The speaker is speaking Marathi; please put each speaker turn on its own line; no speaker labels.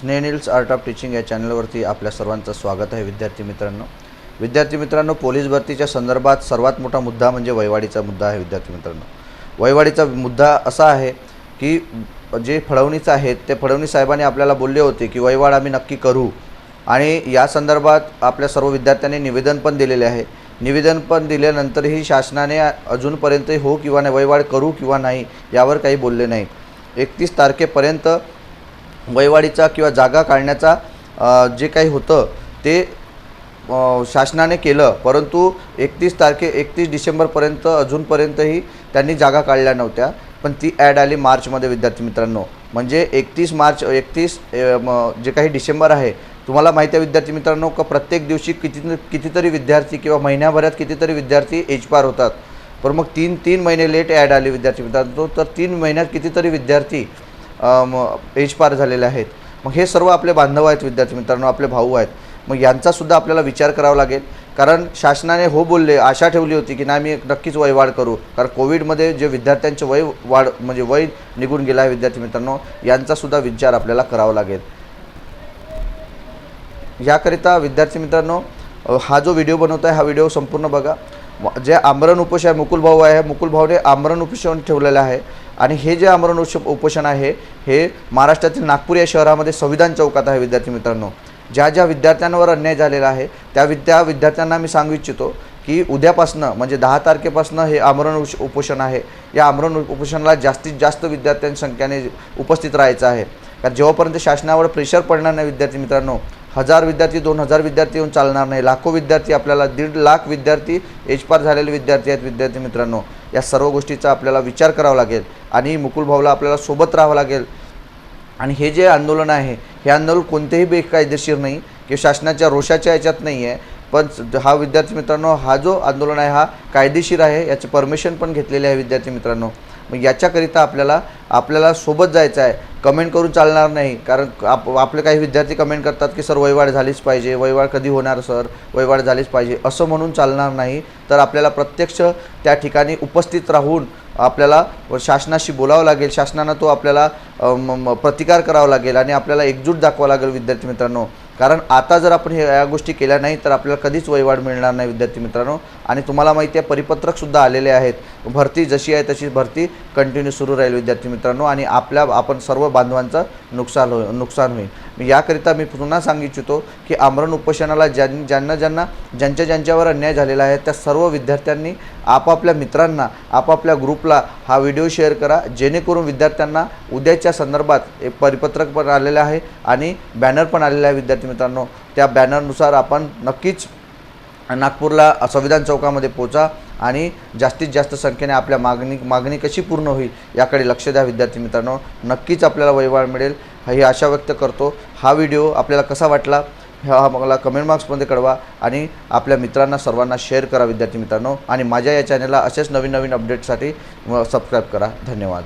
स्नेनिल्स आर्ट ऑफ टीचिंग या चॅनलवरती आपल्या सर्वांचं स्वागत आहे विद्यार्थी मित्रांनो. विद्यार्थी मित्रांनो पोलीस भरतीच्या संदर्भात सर्वात मोठा मुद्दा म्हणजे वैवाडीचा मुद्दा आहे विद्यार्थी मित्रांनो. वैवाडीचा मुद्दा असा आहे की जे फडवणीचं आहेत ते फडवणी साहेबांनी आपल्याला बोलले होते की वैवाड आम्ही नक्की करू. आणि या संदर्भात आपल्या सर्व विद्यार्थ्यांनी निवेदन पण दिलेले आहे. निवेदन पण दिल्यानंतरही शासनाने अजूनपर्यंत हो किंवा नाही वैवाड करू किंवा नाही यावर काही बोलले नाही. एकतीस तारखेपर्यंत वैवाडीचा किंवा जागा काढण्याचा जे काही होतं ते शासनाने केलं. परंतु एकतीस तारखे एकतीस डिसेंबरपर्यंत अजूनपर्यंतही त्यांनी जागा काढल्या नव्हत्या. पण ती ॲड आली मार्चमध्ये विद्यार्थी मित्रांनो. म्हणजे एकतीस मार्च एकतीस जे काही डिसेंबर आहे तुम्हाला माहिती आहे विद्यार्थी मित्रांनो का प्रत्येक दिवशी किती कितीतरी विद्यार्थी किंवा महिन्याभरात कितीतरी विद्यार्थी एच पार होतात. पण मग तीन तीन महिने लेट ॲड आली विद्यार्थी मित्रांनो. तर तीन महिन्यात कितीतरी विद्यार्थी एज पार झालेले आहेत. मग हे सर्व आपले बांधव आहेत विद्यार्थी मित्रांनो आपले भाऊ आहेत. मग यांचासुद्धा आपल्याला विचार करावा लागेल. कारण शासनाने हो बोलले आशा ठेवली होती की नाही मी नक्कीच वय वाढ करू. कारण कोविडमध्ये जे विद्यार्थ्यांचे वय वाढ म्हणजे वय निघून गेलं आहे विद्यार्थी मित्रांनो यांचासुद्धा विचार आपल्याला करावा लागेल. याकरिता विद्यार्थी मित्रांनो हा जो व्हिडिओ बनवतो आहे हा व्हिडिओ संपूर्ण बघा. जे आमरण उपोष आहे मुकुल भाऊ आहे मुकुल भाऊने आमरण उपोषण ठेवलेलं आहे. आणि हे जे आमरण उश उपोषण आहे हे महाराष्ट्रातील नागपूर या शहरामध्ये संविधान चौकात आहे विद्यार्थी मित्रांनो. ज्या ज्या विद्यार्थ्यांवर अन्याय झालेला आहे त्या विद्या विद्यार्थ्यांना मी सांगू इच्छितो की उद्यापासनं म्हणजे दहा तारखेपासनं हे आमरण उश उपोषण आहे. या आमरण उपोषणाला जास्तीत जास्त विद्यार्थ्यांच्या संख्येने उपस्थित राहायचं आहे. कारण जेव्हापर्यंत शासनावर प्रेशर पडणार नाही विद्यार्थी मित्रांनो हजार विद्यार्थी दोन हजार विद्यार्थी येऊन चालणार नाही. लाखो विद्यार्थी आपल्याला दीड लाख विद्यार्थी एजपार झालेले विद्यार्थी आहेत विद्यार्थी मित्रांनो. या सर्व गोष्टीचा आपल्याला विचार करावा लागेल. आणि मुकुल भाऊला आपल्याला सोबत राहावं लागेल. आणि हे जे आंदोलन आहे हे आंदोलन कोणतेही बेकायदेशीर नाही किंवा शासनाच्या रोषाच्या याच्यात नाही आहे. पण हा विद्यार्थी मित्रांनो हा जो आंदोलन आहे हा कायदेशीर आहे याचे परमिशन पण घेतलेले आहे विद्यार्थी मित्रांनो. मग याच्याकरिता आपल्याला आपल्याला सोबत जायचं आहे. कमेंट करून चालणार नाही कारण आप आपले काही विद्यार्थी कमेंट करतात की सर वयवाढ झालीच पाहिजे वयवाढ कधी होणार सर? वयवाढ झालीच पाहिजे. असं म्हणून चालणार नाही. तर आपल्याला प्रत्यक्ष त्या ठिकाणी उपस्थित राहून आपल्याला शासनाशी बोलावं लागेल शासनानं तो आपल्याला प्रतिकार करावा लागेल आणि आपल्याला एकजूट दाखवावं लागेल विद्यार्थी मित्रांनो. कारण आता जर आपण हे या गोष्टी केल्या नाही तर आपल्याला कधीच वयवाढ मिळणार नाही विद्यार्थी मित्रांनो. आणि तुम्हाला माहिती आहे परिपत्रकसुद्धा आलेले आहेत. भरती जशी आहे तशी भरती कंटिन्यू सुरू राहील विद्यार्थी मित्रांनो. आणि आपल्या आपण सर्व बांधवांचं नुकसान हो नुकसान होईल. मी याकरिता मी पुन्हा सांगू इच्छितो की आमरण उपोषणाला ज्यां ज्यांना ज्यांना ज्यांच्या ज्यांच्यावर अन्याय झालेला आहे त्या सर्व विद्यार्थ्यांनी आपापल्या मित्रांना आपापल्या ग्रुपला हा व्हिडिओ शेअर करा. जेणेकरून विद्यार्थ्यांना उद्याच्या संदर्भात एक परिपत्रक पण आलेलं आहे आणि बॅनर पण आलेला आहे विद्यार्थी मित्रांनो. त्या बॅनरनुसार आपण नक्कीच नागपूरला संविधान चौकामध्ये पोचा आणि जास्तीत जास्त संख्येने आपल्या मागणी मागणी कशी पूर्ण होईल याकडे लक्ष द्या विद्यार्थी मित्रांनो. नक्कीच आपल्याला वैवाळ मिळेल. ही आशा व्यक्त करतो. हा व्हिडिओ आपल्याला कसा वाटला? हा मला कमेंट बॉक्समध्ये कळवा आणि आपल्या मित्रांना सर्वांना शेअर करा विद्यार्थी मित्रांनो. आणि माझ्या या चॅनलला असेच नवीन नवीन अपडेटसाठी सबस्क्राईब करा. धन्यवाद.